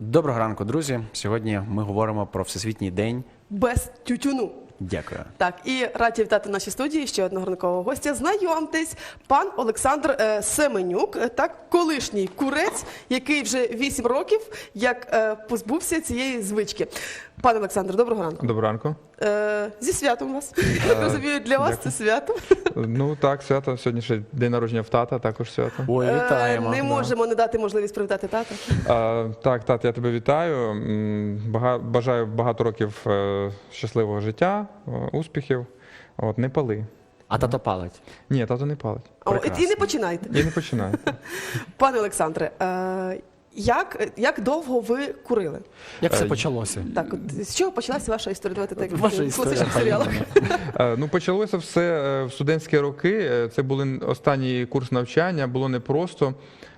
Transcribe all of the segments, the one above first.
Доброго ранку, друзі. Сьогодні ми говоримо про Всесвітній день. без тютюну. Дякую. Так, і раді вітати в нашій студії ще одного ранкового гостя. Знайомтесь, пан Олександр е, Семенюк, е, так, колишній курець, який вже 8 років як е, позбувся цієї звички. Пане Олександр, доброго ранку. Доброго ранку. Е, зі святом вас. Я розумію, для вас це свято. Ну так, свято. Сьогодні ще день народження в тата, також свято. Ой, Е, вітаємо. Не можемо не дати можливість привітати тата. Так, тат, я тебе вітаю. М, Бага, бажаю багато років е, щасливого життя, е, успіхів. От, не пали. А тато палить. Ні, тато не палить. О, і- і Прекрасно. не починайте. І не починає. Пане Олександре, е, як, як довго ви курили? Як все Е, почалося? Так, от, з чого почалася ваша історія? Давайте так Ваша в історія. класичних серіалах. Е, Ну, почалося все е, в студентські роки. Е, Це був останній курс навчання, було непросто.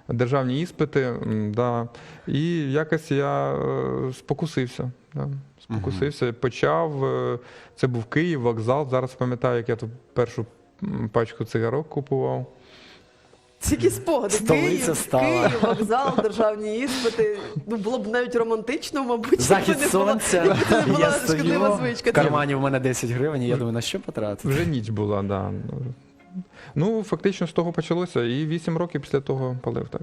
Державні іспити, да. і якось я е, спокусився. Да. Спокусився, почав. е, Це був Київ, вокзал. Зараз пам'ятаю, як я ту першу пачку цигарок купував. Тільки спогади. Столиця Київ, стала. Київ, вокзал, державні іспити. Ну, було б навіть романтично, мабуть. Захід якби не була- сонця. якби це не була Я шкідлива стою, звичка. в кармані в мене 10 гривень, і я думаю, на що потратити? Вже ніч була, да. Ну, фактично з того почалося. І вісім років після того палив так.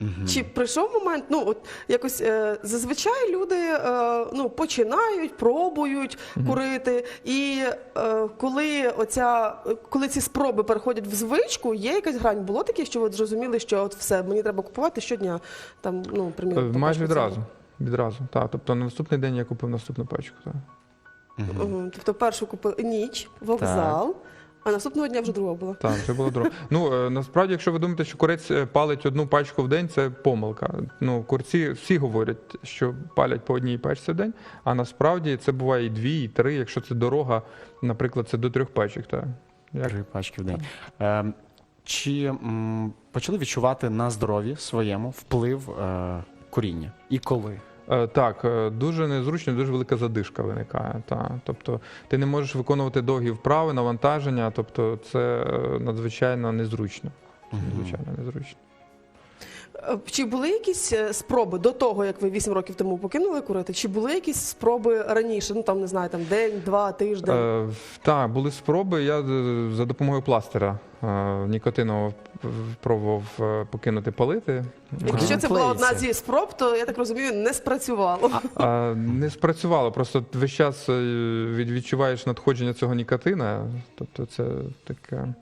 Мгм. Чи прийшов момент, ну от якось е, зазвичай люди е, ну, починають, пробують курити, і е, коли оця, коли ці спроби переходять в звичку, є якась грань. Було таке, що ви зрозуміли, що от все, мені треба купувати щодня, там, ну, Е, приміром, Майже пачку відразу. цього. Відразу. Так. Тобто на наступний день я купив наступну пачку. Так. Мгм. Тобто першу купили ніч, вокзал, а наступного дня вже друга була. Так, це було друге. Ну е, насправді, якщо ви думаєте, що курець е, палить одну пачку в день, це помилка. Ну, курці всі говорять, що палять по одній пачці в день, а насправді це буває і дві, і три. Якщо це дорога, наприклад, це до трьох пачок. Так. Як? Три пачки в день. Ем, Чи м, почали відчувати на здоров'ї своєму вплив е, куріння? І коли? Е, Так, е, дуже незручно, дуже велика задишка виникає. Та. Тобто ти не можеш виконувати довгі вправи, навантаження, тобто це е, надзвичайно незручно. Надзвичайно незручно. Е, Чи були якісь е, спроби до того, як ви 8 років тому покинули курити? Чи були якісь спроби раніше? Ну там не знаю, там день, два, тиждень. Е, так, були спроби. Я е, за допомогою пластира е, нікотинового пробував е, покинути палити. Якщо це була одна зі спроб, то я так розумію, не спрацювало. А, не спрацювало. Просто весь час е, відчуваєш надходження цього нікотина. Тобто це таке,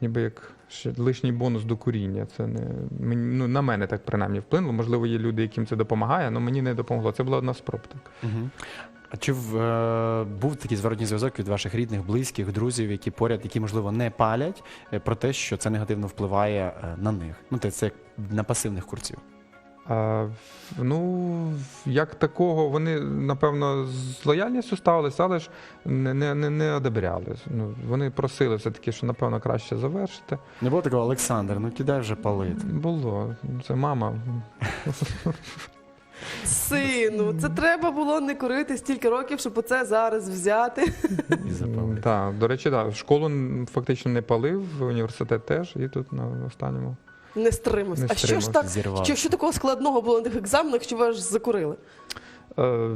ніби як ще лишній бонус до куріння. Це не мені, ну, на мене так принаймні вплинуло. Можливо, є люди, яким це допомагає, але мені не допомогло. Це була одна спроб. Так. Угу. А чи е, був такий зворотній зв'язок від ваших рідних, близьких, друзів, які поряд, які можливо не палять, е, про те, що це негативно впливає е, на них? Ну, те- це як на пасивних курців. А, ну, як такого, вони, напевно, з лояльністю ставилися, але ж не, не, не, не одобряли. Ну, вони просили все-таки, що, напевно, краще завершити. Не було такого, Олександр, ну кидай вже палити. Було. Це мама. Сину, це треба було не курити стільки років, щоб оце зараз взяти. І запалити. Так, до речі, так. Школу фактично не палив, університет теж, і тут на останньому. Не стримався. Не А що ж так? Зірвався. Що, що такого складного було на тих екзаменах, що ви аж закурили? Е,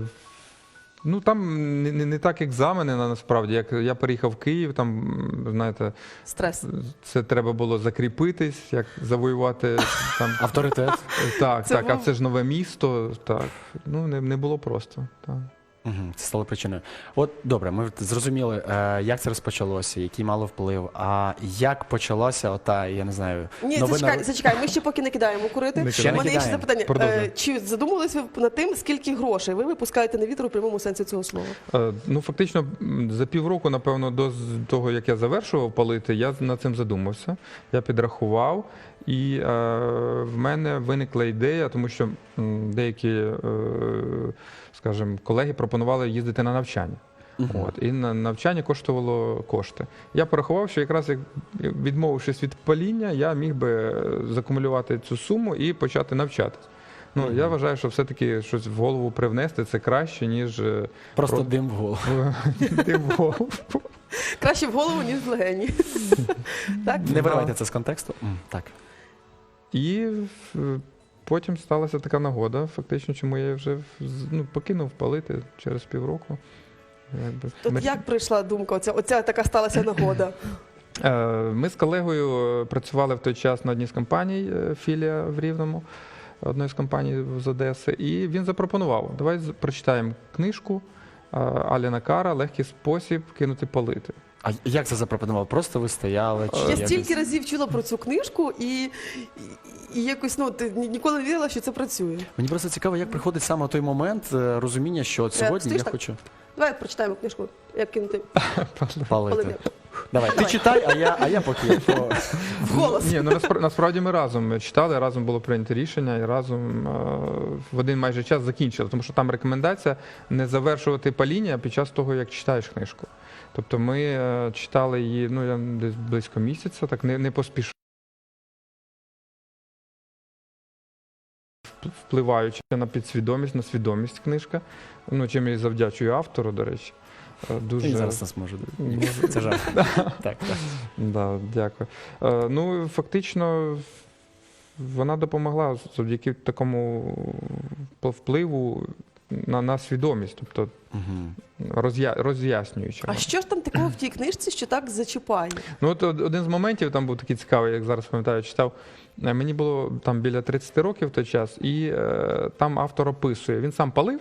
ну там не, не, не так екзамени на- насправді. Як я переїхав в Київ, там, знаєте, Стрес. це треба було закріпитись, як завоювати там. Авторитет. Так, Це так, а це ж нове місто. Так. Ну, не, не було просто. Так. Угу, це стало причиною. От добре, ми зрозуміли, е, як це розпочалося, який мало вплив. А як почалася ота, я не знаю, Ні, новина- зачекай, зачекай, ми ще поки не кидаємо курити. Не Ще У не мене є ще кидаємо. запитання. Е, Чи задумувалися ви над тим, скільки грошей ви випускаєте на вітер у прямому сенсі цього слова? Е, Ну, фактично, м, за півроку, напевно, до з- того, як я завершував палити, я над цим задумався. Я підрахував, і е, в мене виникла ідея, тому що м, деякі, е, скажімо, колеги пропонували їздити на навчання. От, і на навчання коштувало кошти. Я порахував, що якраз як відмовившись від паління, я міг би е, закумулювати цю суму і почати навчатись. Ну, я вважаю, що все-таки щось в голову привнести це краще, ніж е, просто Про- дим в голову. Ти в голову. Краще в голову, ніж в легені. так? Не виривайте це з контексту. Так. І е, потім сталася така нагода, фактично, чому я вже ну, покинув палити через півроку. Якби, Тут ми- як прийшла думка? Оця, оця така сталася нагода. Е, Ми з колегою е, працювали в той час на одній з компаній, е, філія в Рівному, одної з компаній з Одеси, і він запропонував: давай прочитаємо книжку Аліна Кара Легкий спосіб кинути палити. А як це запропонував? Просто ви стояли? Чи Я якось? стільки разів чула про цю книжку і, і, і якось ну ти ні- ніколи не вірила, що це працює. Мені просто цікаво, як приходить саме той момент е, розуміння, що от Е, сьогодні стоїш я так? хочу Давай прочитаємо книжку, як кинути палити. палити. Давай, ти читай, а я, а я поки по... Вголос. Ні, ну наспра- насправді ми разом читали, разом було прийнято рішення і разом е, в один майже час закінчили, тому що там рекомендація не завершувати паління під час того, як читаєш книжку. Тобто ми е, читали її ну, я десь близько місяця, так не, не поспішали. Впливаючи на підсвідомість, на свідомість книжка. Ну, чим я і завдячую автору, до речі. Е, Дуже... Він зараз нас може. Це жарт. Так, так. Да, дякую. Е, ну, фактично, вона допомогла завдяки такому впливу на, на свідомість, тобто роз'я, роз'яснюючи. А що ж там такого в тій книжці, що так зачіпає? Ну, от од- один з моментів там був такий цікавий, як зараз пам'ятаю, читав. Е, Мені було там біля 30 років в той час, і е, там автор описує. Він сам палив,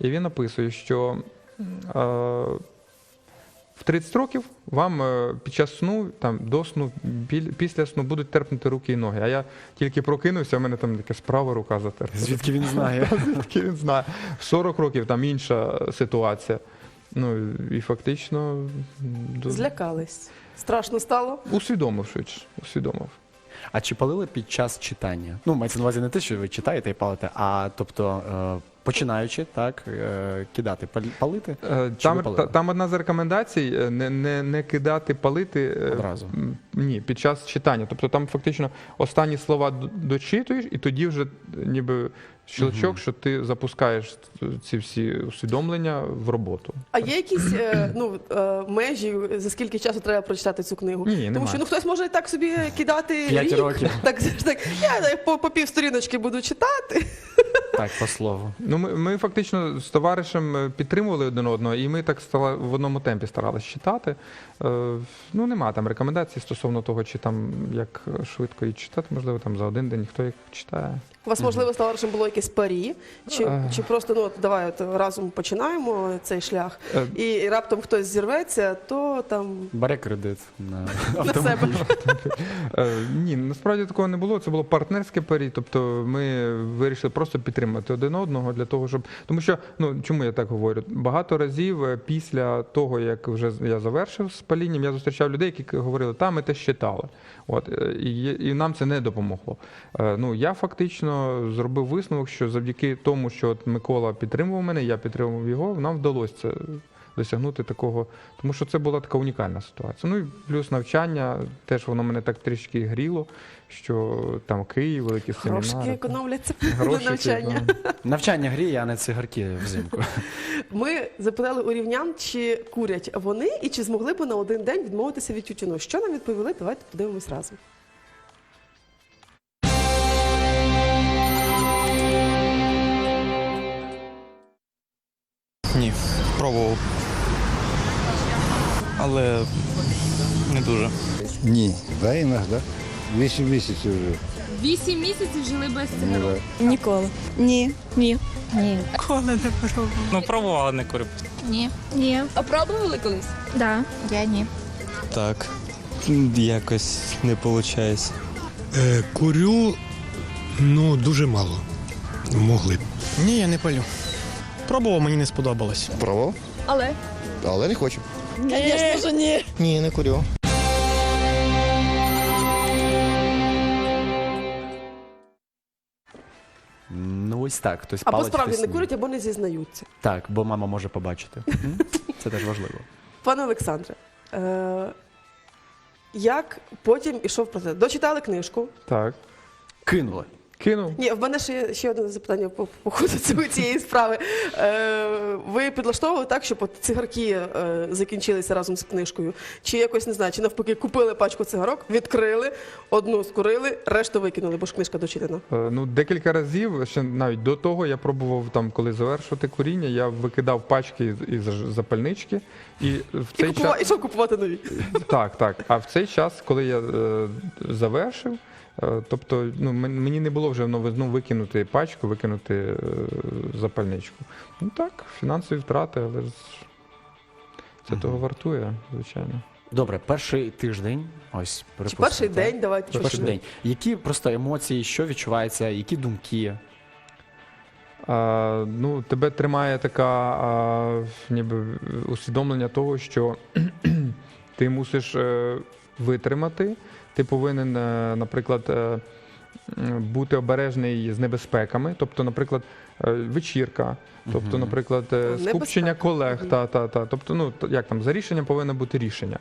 і він описує, що е, в 30 років вам е, під час сну, там, до сну, після сну будуть терпнути руки і ноги. А я тільки прокинувся, у мене там якась права рука затерпла. Звідки він знає? Звідки він знає? В 40 років там інша ситуація. Ну і фактично Злякались. Страшно стало. усвідомив швидше. Усвідомив. А чи палили під час читання? Ну, мається на увазі не те, що ви читаєте і палите, а тобто, е, починаючи так, е, кидати, палити Е, Там, там одна з рекомендацій е, не, не, не кидати палити Одразу. ні, під час читання. Тобто там фактично останні слова дочитуєш, і тоді вже ніби щелчок, що ти запускаєш ці всі усвідомлення в роботу. А є якісь е, ну, е, межі, за скільки часу треба прочитати цю книгу? Ні, Тому немає. що ну хтось може так собі кидати П'ять рік. років. Так, так, я так, по, по пів сторіночки буду читати. так, по слову. Ну, ми, ми фактично з товаришем е, підтримували один одного, і ми так стала, в одному темпі старалися читати. Е, ну, нема там рекомендацій стосовно того, чи там як швидко її читати, можливо, там за один день хто як читає. У вас, можливо, з товаришем було якесь парі, чи, Е. чи просто ну, от, давай от, разом починаємо цей шлях, Е, і раптом хтось зірветься, то там Бере кредит на на автомобіль. себе. Е, ні, насправді такого не було. Це було партнерське парі. Тобто ми вирішили просто підтримати один одного для того, щоб. Тому що, ну чому я так говорю? Багато разів після того, як вже я завершив з палінням, я зустрічав людей, які говорили, та ми те читали. От і, і нам це не допомогло. Ну я фактично зробив висновок, що завдяки тому, що от Микола підтримував мене, я підтримував його, нам вдалося це досягнути такого, тому що це була така унікальна ситуація. Ну і плюс навчання, теж воно мене так трішки гріло, що там Київ, великі Грошки семінари. економляться на Грошики, навчання. Навчання гріє, а не цигарки взимку. Ми запитали у рівнян, чи курять вони і чи змогли б на один день відмовитися від тютюну. Що нам відповіли? Давайте подивимось разом. Пробував. Але не дуже. Ні, да, іноді. Вісім місяців вже. Вісім місяців жили без цигарок. Ніколи. Ні. Ні. Ні. Ну, пробував, не курив. Ні. Ні. А пробували колись? Да. Я ні. Так. Якось не виходить. Е, Курю, ну, дуже мало. Могли б. Ні, я не палю. Пробував, мені не сподобалось. Пробував, Але але не хочу. Звісно ж, ні. Ні, не курю. Ну ось так. Хтось Або палить, справді хтось не ні. курять, або не зізнаються. Так, бо мама може побачити. Це теж важливо. Пане Олександре, е, як потім ішов процес? Дочитали книжку, Так. Кинули. Кинув. Ні, в мене ще ще одне запитання по, по ходу цієї справи. Е, ви підлаштовували так, щоб от цигарки е, закінчилися разом з книжкою? Чи якось не знаю, чи навпаки купили пачку цигарок, відкрили, одну скурили, решту викинули, бо ж книжка дочитана. Е, Ну, декілька разів, ще навіть до того я пробував там, коли завершувати куріння, я викидав пачки із запальнички, і в І цей купував, час ішов купувати нові. так, так. А в цей час, коли я е, завершив, тобто ну, мені не було вже в новизну викинути пачку, викинути е, запальничку. Ну так, фінансові втрати, але ж це того вартує, звичайно. Добре, перший тиждень, ось Чи перший так? день, давайте. Перший, чи день. Які просто емоції, що відчувається, які думки? А, ну, тебе тримає така а, ніби усвідомлення того, що ти мусиш е, витримати. Ти повинен, е, наприклад, е, бути обережний з небезпеками. Тобто, наприклад, вечірка, тобто, наприклад, е, скупчення колег. Та, та, та. Тобто, ну, як там, за рішенням повинно бути рішення.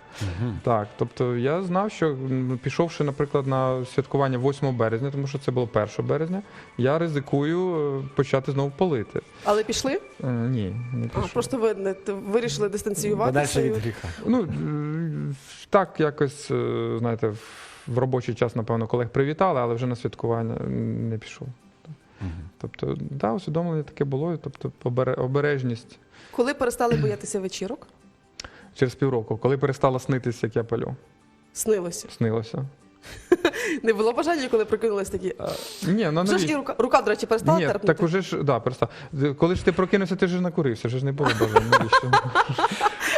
Так, тобто я знав, що пішовши, наприклад, на святкування 8 березня, тому що це було 1 березня, я ризикую е, почати знову палити. Але пішли? Е, Ні, не пішли. А, просто ви не вирішили дистанціюватися. Від гріха. Ну е, так, якось, е, знаєте, в робочий час, напевно, колег привітали, але вже на святкування не пішов. Тобто, да, усвідомлення таке було, тобто обере- обережність Коли перестали боятися вечірок? через півроку, коли перестало снитися, як я палю, Снилося. снилося. Не було бажання, коли прикинулись такі. Ні, ну Вже ж і навіть. рука, рука, до речі, перестала Ні, терпнути. так уже ж, да, перестав. Коли ж ти прокинувся, ти ж накурився, вже ж не було бажання. навіщо?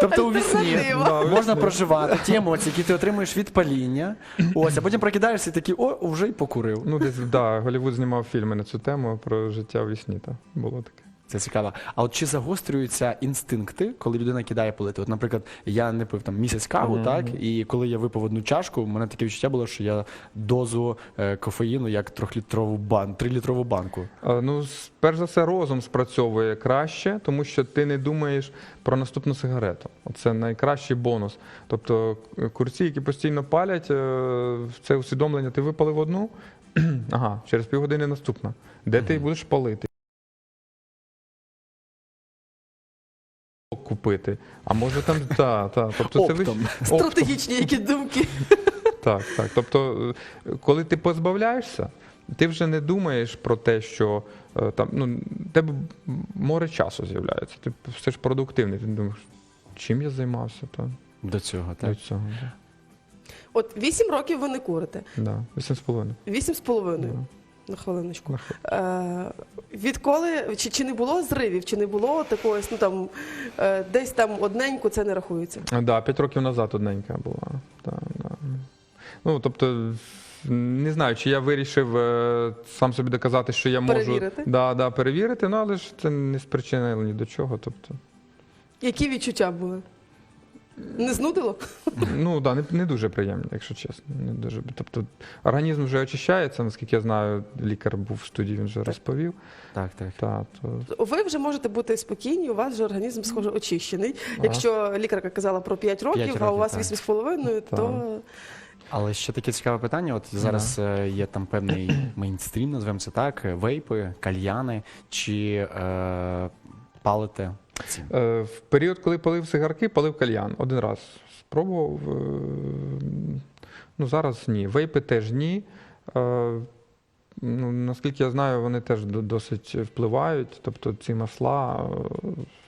Тобто у вісні Альтернатива. Да, у можна вісні. проживати ті емоції, які ти отримуєш від паління. Ось, а потім прокидаєшся і такий, о, вже й покурив. Ну, десь, да, Голлівуд знімав фільми на цю тему про життя в вісні, та було таке. Це цікаво. А от чи загострюються інстинкти, коли людина кидає палити? От, наприклад, я не пив там місяць каву, так, і коли я випив одну чашку, у мене таке відчуття було, що я дозу е, кофеїну як трьохлітрову бан, трилітрову банку. А, Ну, с- перш за все, розум спрацьовує краще, тому що ти не думаєш про наступну сигарету. Це найкращий бонус. Тобто к- курці, які постійно палять, е, це усвідомлення, ти випалив одну, ага, через півгодини наступна. Де ти будеш палити? Купити. А може там, та, та. Тобто це ви-. Стратегічні які думки. Так, так. Тобто, е, коли ти позбавляєшся, ти вже не думаєш про те, що е, там ну, в тебе море часу з'являється. Ти все ж продуктивний. Ти думаєш, чим я займався то, До цього, до так. цього. Да. От вісім років ви не курите. Да. Вісім з половиною. Вісім з половиною. Да. На хвилиночку. Е, відколи чи, чи не було зривів, чи не було такого, ну там е, десь там одненько це не рахується. Так, да, п'ять років назад одненька була. Да, да. Ну, тобто, не знаю, чи я вирішив е, сам собі доказати, що я можу Перевірити? Да, да, перевірити, ну але ж це не спричинило ні до чого. Тобто. Які відчуття були? Не знудило? Ну да, не, не дуже приємно, якщо чесно. Не дуже. Тобто організм вже очищається, наскільки я знаю, лікар був в студії, він вже розповів. Так, так. Та, то, Ви вже можете бути спокійні, у вас вже організм схоже очищений. Якщо лікарка казала про 5 років, П'ять а у років, вас так. 8,5, то Але ще таке цікаве питання. От зараз е, є там певний мейнстрім, називаємо це так, е, вейпи, кальяни, чи е, палите ці? е, в період, коли палив сигарки, палив кальян. Один раз спробував. Е, ну зараз ні. Вейпи теж ні. Е, ну, наскільки я знаю, вони теж досить впливають. Тобто ці масла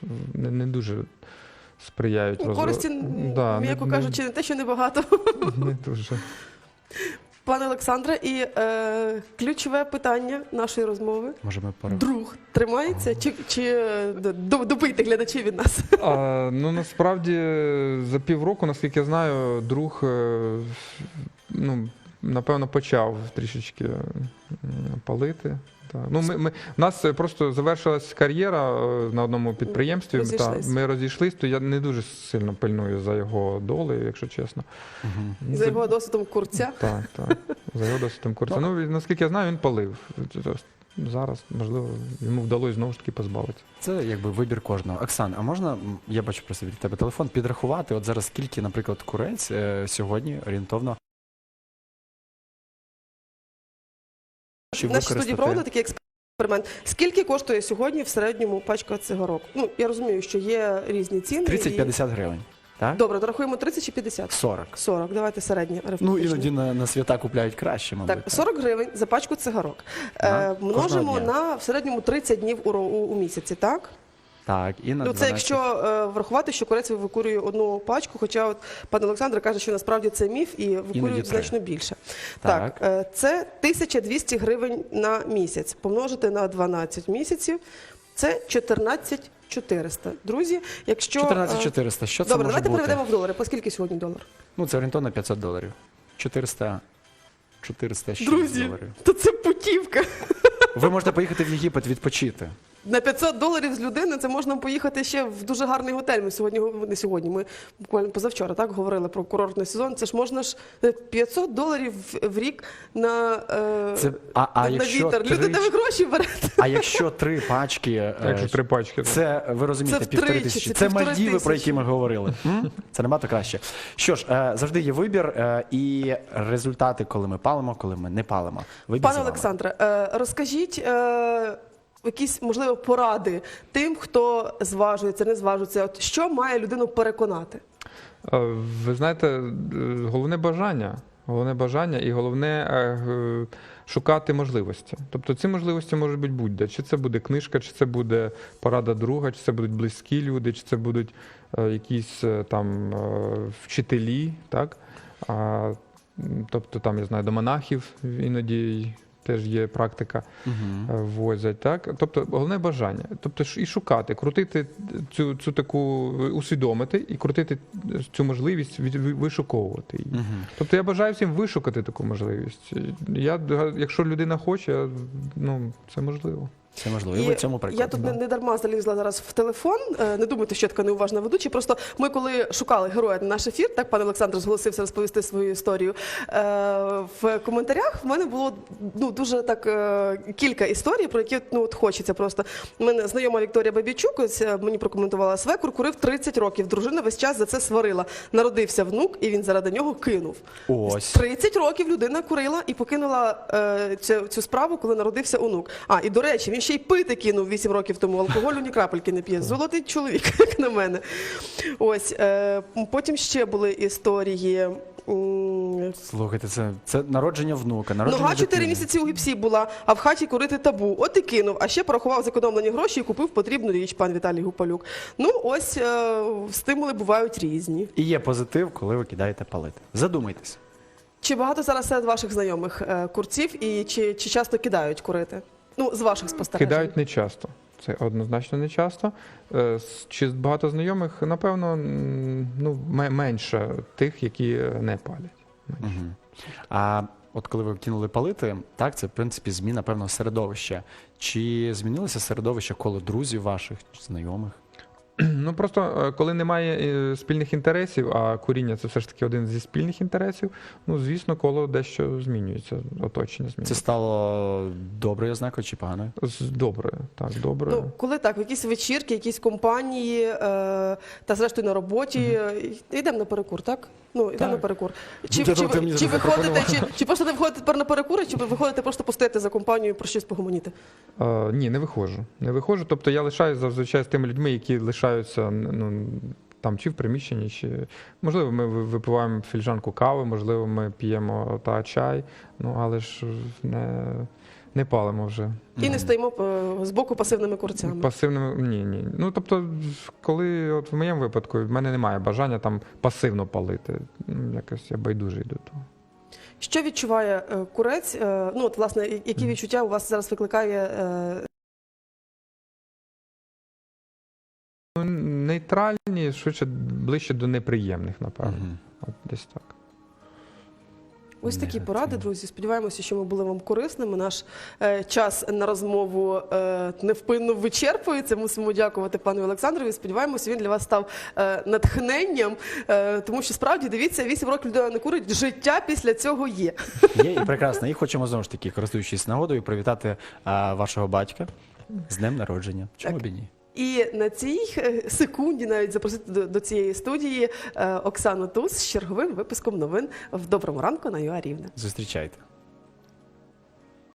е, не, не дуже сприяють розвитку. користі, Да, м'яко не- кажучи, не те, що небагато. Не дуже. Пане Олександре, і е, ключове питання нашої розмови. Може, ми пора. Друг тримається чи, чи е, до- добийте глядачів від нас? А, ну насправді за півроку, наскільки я знаю, друг е, ну, напевно почав трішечки м, палити. Так. Ну, ми, ми, у нас е, просто завершилась кар'єра е, на одному підприємстві. Та, ми розійшлись, то я не дуже сильно пильную за його долею, якщо чесно. Мгм. За його досвідом курця. Так, так. За його досвідом курсу. Ну, наскільки я знаю, він палив. Зараз, можливо, йому вдалося знову ж таки позбавитися. Це якби вибір кожного. Оксан, а можна, я бачу просто від тебе телефон, підрахувати, от зараз скільки, наприклад, курець е, сьогодні орієнтовно щоб в нашій студії проводили такий експеримент. Скільки коштує сьогодні в середньому пачка цигарок? Ну, я розумію, що є різні ціни. і- 30-50 гривень. Так? Добре, дорахуємо 30 чи 50? 40. 40, давайте середнє. Ну, арифметичне. іноді на, на свята купляють краще, мабуть. Так, 40 гривень за пачку цигарок. Ага, Е, кожного множимо дня. на в середньому 30 днів у, ро- у, у місяці, так? Так, і на Ну, це 12. якщо е, врахувати, що курець викурює одну пачку, хоча от пан Олександр каже, що насправді це міф і викурюють три. значно більше. Так. Так, е, це 1200 гривень на місяць. Помножити на 12 місяців, це 14 400. Друзі, якщо... 14 е, 400. Що це Добре, може давайте бути? переведемо в долари. По скільки сьогодні долар? Ну, це орієнтовно 500 доларів. 400... 406 Друзі, доларів. то це путівка. Ви можете поїхати в Єгипет відпочити. На 500 доларів з людини це можна поїхати ще в дуже гарний готель. Ми сьогодні не сьогодні. Ми буквально позавчора так говорили про курортний сезон. Це ж можна ж е, 500 доларів в- рік на, е, Це, а, а на якщо вітер. Люди, три, де ви гроші берете? а якщо три пачки, е, Якщо три пачки. це ви розумієте, Це півтори тисячі. це Мальдіви, про які ми говорили. Це набагато краще. Що ж, е, завжди є вибір е, і результати, коли ми палимо, коли ми не палимо. Вибір Пане. Олександре, е, розкажіть е, якісь можливо поради тим, хто зважується, не зважується. От що має людину переконати? Е, Ви знаєте, е, головне бажання. Головне бажання і головне е, шукати можливості. Тобто ці можливості можуть бути будь-де. Чи це буде книжка, чи це буде порада друга, чи це будуть близькі люди, чи це будуть якісь там вчителі, так? Тобто там, я знаю, до монахів іноді теж є практика е, возять. Так? Тобто головне бажання. Тобто і шукати, крутити цю, цю таку, усвідомити і крутити цю можливість вишуковувати її. Мгм. Тобто я бажаю всім вишукати таку можливість. Я, якщо людина хоче, я- ну, це можливо. Це можливо. І ви цьому приклад. я тут не, не дарма залізла зараз в телефон. Е, Не думайте, що я така неуважна ведуча. Просто ми, коли шукали героя на наш ефір, так пан Олександр зголосився розповісти свою історію. Е, в коментарях в мене було ну дуже так е, кілька історій, про які ну от хочеться просто. У мене знайома Вікторія Бабічук, ось мені прокоментувала свекур, курив 30 років. Дружина весь час за це сварила. Народився внук, і він заради нього кинув. Ось. 30 років людина курила і покинула цю, цю справу, коли народився онук. А, і до речі, він ще й пити кинув 8 років тому. Алкоголю ні крапельки не п'є. Золотий чоловік, як на мене. Ось. Е, потім ще були історії. Слухайте, це, це народження внука, народження Нога 4 дитини. місяці у гіпсі була, а в хаті курити табу. От і кинув, а ще порахував зекономлені гроші і купив потрібну річ, пан Віталій Гупалюк. Ну, ось е, стимули бувають різні. І є позитив, коли ви кидаєте палити. Задумайтесь. Чи багато зараз серед ваших знайомих е, курців і чи, чи часто кидають курити? Ну, з ваших спостережень. Кидають не часто. Це однозначно не часто. Е, Чи багато знайомих? Напевно, ну, ме- менше тих, які е, не палять. Менше. Угу. А от коли ви кинули палити, так, це в принципі зміна певного середовища. Чи змінилося середовище коло друзів ваших, чи знайомих? Ну просто е, коли немає е, спільних інтересів, а куріння це все ж таки один зі спільних інтересів, ну звісно, коло дещо змінюється, оточення змінюється. Це стало доброю ознакою чи поганою? Доброю, так, доброю. Ну, коли так, в якісь вечірки, якісь компанії, е, та зрештою на роботі, е, йдемо на перекур, так? Ну, йдемо на перекур. Чи, чи, чи ви ходите, запропонував. чи, чи просто не виходите тепер на перекури, чи ви виходите просто постояти за компанією про щось погомоніти? Е, ні, не виходжу. Не виходжу. Тобто я лишаюся зазвичай з тими людьми, які лишаються ну, там чи в приміщенні, чи можливо, ми випиваємо фільжанку кави, можливо, ми п'ємо та чай, ну але ж не, не палимо вже. І не стоїмо е, з боку пасивними курцями. Пасивними ні, ні. Ну тобто, коли от в моєму випадку в мене немає бажання там пасивно палити. Ну, Якось я байдужий до того. Що відчуває е, курець? Е, ну, от, власне, які відчуття у вас зараз викликає нейтральні, швидше ближче до неприємних, напевно. Мгм. От десь так. Ось такі поради, друзі. Сподіваємося, що ми були вам корисними. Наш е, час на розмову е, невпинно вичерпується. Мусимо дякувати пану Олександрові. Сподіваємося, він для вас став е, натхненням, е, тому що справді дивіться, 8 років людина не курить. Життя після цього є. Є і прекрасно. І хочемо знову ж таки, користуючись нагодою, привітати а, вашого батька з днем народження. Чому Так. б і ні? І на цій е, секунді навіть запросити до, до цієї студії е, Оксану Туз з черговим випуском новин в доброму ранку на ЮА Рівне. Зустрічайте.